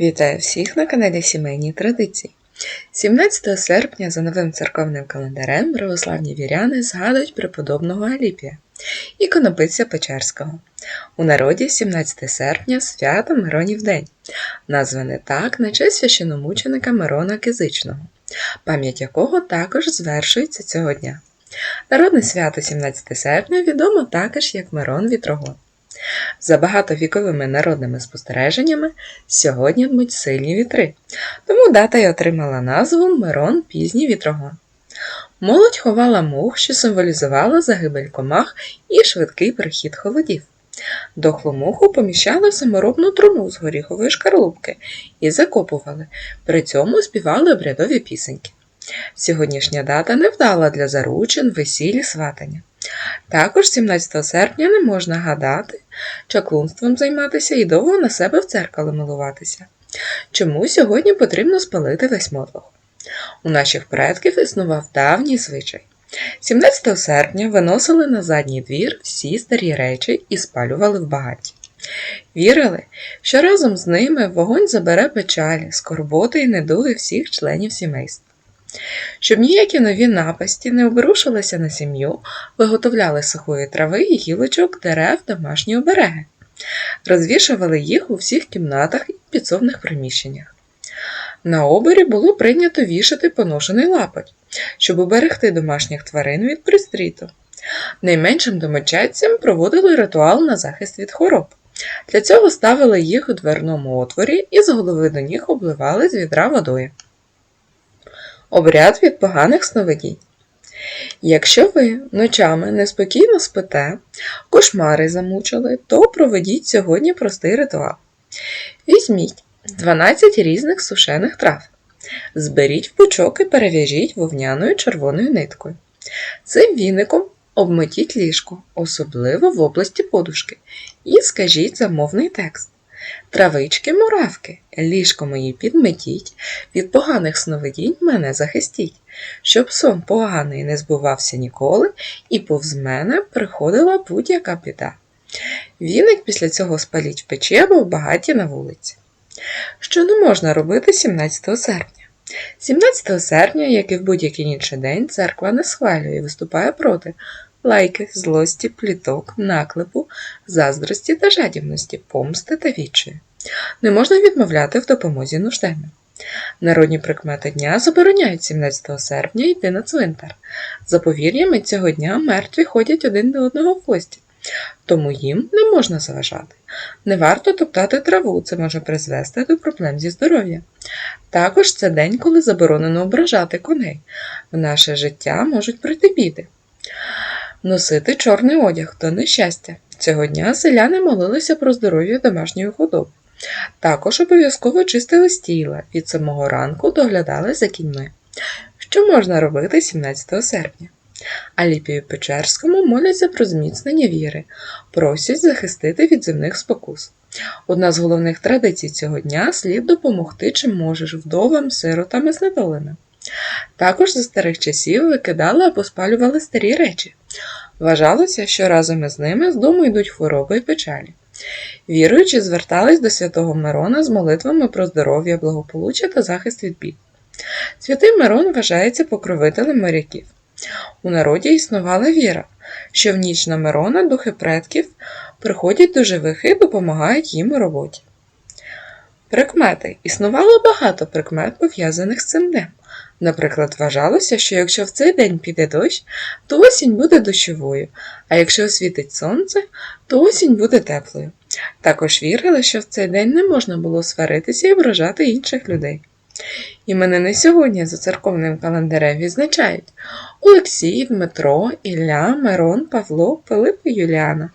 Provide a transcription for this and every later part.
Вітаю всіх на каналі Сімейні Традиції. 17 серпня за новим церковним календарем православні віряни згадують преподобного Аліпія, іконописця Печерського. У народі 17 серпня свято Миронів день, назване так на честь священомученика Мирона Кизичного, пам'ять якого також звершується цього дня. Народне свято 17 серпня відомо також як Мирон Вітрогон. За багатовіковими народними спостереженнями сьогодні дмуть сильні вітри, тому дата й отримала назву Мирон Пізній вітрогон. Молодь ховала мух, що символізувала загибель комах і швидкий прихід холодів. Дохлу муху поміщали в саморобну труну з горіхової шкарлупки і закопували, при цьому співали обрядові пісеньки. Сьогоднішня дата невдала для заручин, весіль сватання. Також 17 серпня не можна гадати, чаклунством займатися і довго на себе в дзеркало милуватися. Чому сьогодні потрібно спалити весь мотлох? У наших предків існував давній звичай. 17 серпня виносили на задній двір всі старі речі і спалювали в багаті. Вірили, що разом з ними вогонь забере печалі, скорботи і недуги всіх членів сімейства. Щоб ніякі нові напасті не обрушилися на сім'ю, виготовляли сухої трави гілочок дерев домашні обереги, розвішували їх у всіх кімнатах і підсобних приміщеннях. На обері було прийнято вішати поношений лапоть, щоб уберегти домашніх тварин від пристріту. Найменшим домочадцям проводили ритуал на захист від хвороб. Для цього ставили їх у дверному отворі і з голови до ніг обливали з відра водою. Обряд від поганих сновидінь. Якщо ви ночами неспокійно спите, кошмари замучили, то проведіть сьогодні простий ритуал. Візьміть 12 різних сушених трав, зберіть в пучок і перев'яжіть вовняною червоною ниткою. Цим віником обметіть ліжко, особливо в області подушки, і скажіть замовний текст. Травички, муравки, ліжко мої підметіть, від поганих сновидінь мене захистіть, щоб сон поганий не збувався ніколи, і повз мене приходила будь-яка біда. Віник після цього спаліть в печі або в багаті на вулиці. Що не можна робити 17 серпня? 17 серпня, як і в будь-який інший день, церква не схвалює і виступає проти лайки, злості, пліток, наклепу, заздрості та жадібності, помсти та вічі. Не можна відмовляти в допомозі нужденним. Народні прикмети дня забороняють 17 серпня йти на цвинтар. За повір'ями цього дня мертві ходять один до одного в гості, тому їм не можна заважати. Не варто топтати траву, це може призвести до проблем зі здоров'ям. Також це день, коли заборонено ображати коней. В наше життя можуть прийти біди. Носити чорний одяг то нещастя. Цього дня селяни молилися про здоров'я домашньої худоби. Також обов'язково чистили стіла, від самого ранку доглядали за кіньми. Що можна робити 17 серпня? Аліпію Печерському моляться про зміцнення віри, просять захистити від земних спокус. Одна з головних традицій цього дня слід допомогти, чим можеш вдовам, сиротам і знедоленим. Також за старих часів викидали або спалювали старі речі. Вважалося, що разом із ними з дому йдуть хвороби і печалі. Віруючі звертались до святого Мирона з молитвами про здоров'я, благополуччя та захист від бід. Святий Мирон вважається покровителем моряків. У народі існувала віра, що в ніч на Мирона духи предків приходять до живих і допомагають їм у роботі. Прикмети існувало багато прикмет, пов'язаних з цим днем. Наприклад, вважалося, що якщо в цей день піде дощ, то осінь буде дощовою, а якщо освітить сонце, то осінь буде теплою. Також вірили, що в цей день не можна було сваритися і ображати інших людей. Іменини сьогодні за церковним календарем відзначають Олексій, Дмитро, Ілля, Мирон, Павло, Пилип і Юліана.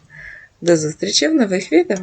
До зустрічі в нових відео!